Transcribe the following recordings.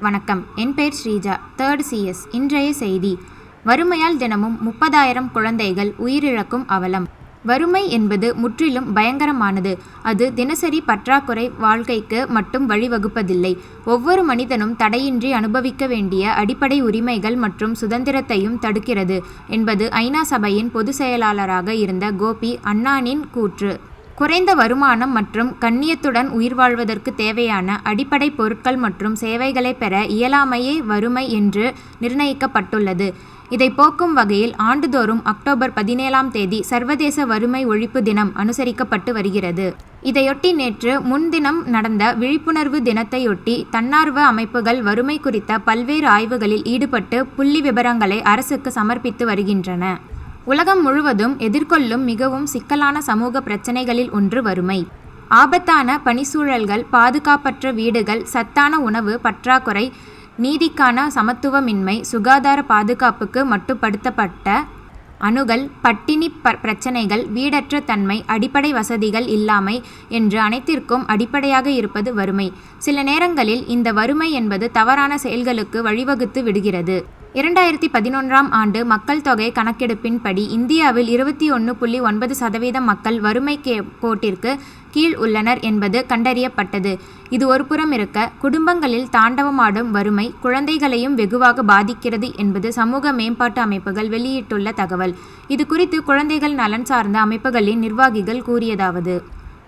வணக்கம். என் பெயர் Sreeja. Third CS இன்றைய செய்தி. வறுமையால் தினமும் முப்பதாயிரம் குழந்தைகள் உயிரிழக்கும் அவலம். வறுமை என்பது முற்றிலும் பயங்கரமானது. அது தினசரி பற்றாக்குறை வாழ்க்கைக்கு மட்டும் வழிவகுப்பதில்லை. ஒவ்வொரு மனிதனும் தடையின்றி அனுபவிக்க வேண்டிய அடிப்படை உரிமைகள் மற்றும் சுதந்திரத்தையும் தடுக்கிறது என்பது ஐநா சபையின் பொதுச் செயலாளராக இருந்த கோபி அண்ணானின் கூற்று. குறைந்த வருமானம் மற்றும் கண்ணியத்துடன் உயிர் வாழ்வதற்கு தேவையான அடிப்படை பொருட்கள் மற்றும் சேவைகளை பெற இயலாமையே வறுமை என்று நிர்ணயிக்கப்பட்டுள்ளது. இதை போக்கும் வகையில் ஆண்டுதோறும் அக்டோபர் பதினேழாம் தேதி சர்வதேச வறுமை ஒழிப்பு தினம் அனுசரிக்கப்பட்டு வருகிறது. இதையொட்டி நேற்று முன்தினம் நடந்த விழிப்புணர்வு தினத்தையொட்டி தன்னார்வ அமைப்புகள் வறுமை குறித்த பல்வேறு ஆய்வுகளில் ஈடுபட்டு புள்ளி விபரங்களை அரசுக்கு சமர்ப்பித்து வருகின்றன. உலகம் முழுவதும் எதிர்கொள்ளும் மிகவும் சிக்கலான சமூக பிரச்சனைகளில் ஒன்று வறுமை. ஆபத்தான பணிச்சூழல்கள் பாதுகாப்பற்ற வீடுகள் சத்தான உணவு பற்றாக்குறை நீதிக்கான சமத்துவமின்மை சுகாதார பாதுகாப்புக்கு மட்டுப்படுத்தப்பட்ட அணுகல் பட்டினி ப பிரச்சனைகள் வீடற்ற தன்மை அடிப்படை வசதிகள் இல்லாமை என்று அனைத்திற்கும் அடிப்படையாக இருப்பது வறுமை. சில நேரங்களில் இந்த வறுமை என்பது தவறான செயல்களுக்கு வழிவகுத்து விடுகிறது. இரண்டாயிரத்தி பதினொன்றாம் ஆண்டு மக்கள் தொகை கணக்கெடுப்பின்படி இந்தியாவில் இருபத்தி ஒன்று புள்ளி ஒன்பது சதவீதம் மக்கள் வறுமை கே கோட்டிற்கு கீழ் உள்ளனர் என்பது கண்டறியப்பட்டது. இது ஒருபுறம் இருக்க குடும்பங்களில் தாண்டவமாடும் வறுமை குழந்தைகளையும் வெகுவாக பாதிக்கிறது என்பது சமூக மேம்பாட்டு அமைப்புகள் வெளியிட்டுள்ள தகவல். இது குறித்து குழந்தைகள் நலன் சார்ந்த அமைப்புகளின் நிர்வாகிகள் கூறியதாவது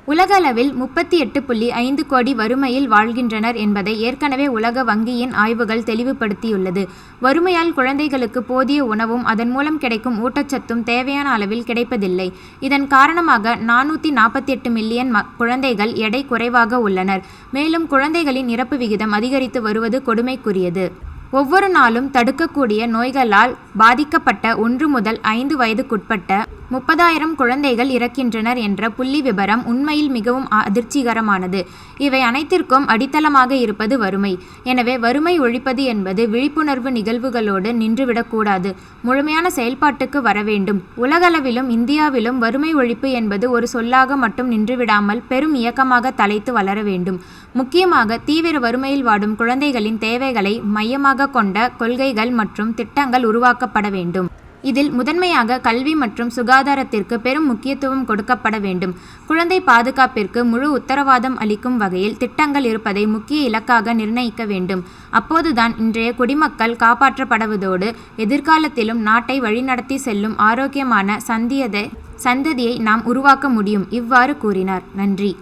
உலகளவில் முப்பத்தி எட்டு புள்ளி ஐந்து கோடி வறுமையில் வாழ்கின்றனர் என்பதை ஏற்கனவே உலக வங்கியின் ஆய்வுகள் தெளிவுபடுத்தியுள்ளது. வறுமையால் குழந்தைகளுக்கு போதிய உணவும் அதன் மூலம் கிடைக்கும் ஊட்டச்சத்தும் தேவையான அளவில் கிடைப்பதில்லை. இதன் காரணமாக நானூற்றி நாற்பத்தி எட்டு மில்லியன் ம குழந்தைகள் எடை குறைவாக உள்ளனர். மேலும் குழந்தைகளின் இறப்பு விகிதம் அதிகரித்து வருவது கொடுமைக்குரியது. ஒவ்வொரு நாளும் தடுக்கக்கூடிய நோய்களால் பாதிக்கப்பட்ட ஒன்று முதல் ஐந்து வயதுக்குட்பட்ட முப்பதாயிரம் குழந்தைகள் இறக்கின்றனர் என்ற புள்ளி விபரம் உண்மையில் மிகவும் அதிர்ச்சிகரமானது. இவை அனைத்திற்கும் அடித்தளமாக இருப்பது வறுமை. எனவே வறுமை ஒழிப்பது என்பது விழிப்புணர்வு நிகழ்வுகளோடு நின்றுவிடக்கூடாது. முழுமையான செயல்பாட்டுக்கு வர வேண்டும். உலகளவிலும் இந்தியாவிலும் வறுமை ஒழிப்பு என்பது ஒரு சொல்லாக மட்டும் நின்றுவிடாமல் பெரும் இயக்கமாக தலைத்து வளர வேண்டும். முக்கியமாக தீவிர வறுமையில் வாடும் குழந்தைகளின் தேவைகளை மையமாக கொண்ட கொள்கைகள் மற்றும் திட்டங்கள் உருவாக்கப்பட வேண்டும். இதில் முதன்மையாக கல்வி மற்றும் சுகாதாரத்திற்கு பெரும் முக்கியத்துவம் கொடுக்கப்பட வேண்டும். குழந்தை பாதுகாப்பிற்கு முழு உத்தரவாதம் அளிக்கும் வகையில் திட்டங்கள் இருப்பதை முக்கிய இலக்காக நிர்ணயிக்க வேண்டும். அப்போதுதான் இன்றைய குடிமக்கள் காப்பாற்றப்படுவதோடு எதிர்காலத்திலும் நாட்டை வழிநடத்தி செல்லும் ஆரோக்கியமான சந்தியதை சந்ததியை நாம் உருவாக்க முடியும். இவ்வாறு கூறினார். நன்றி.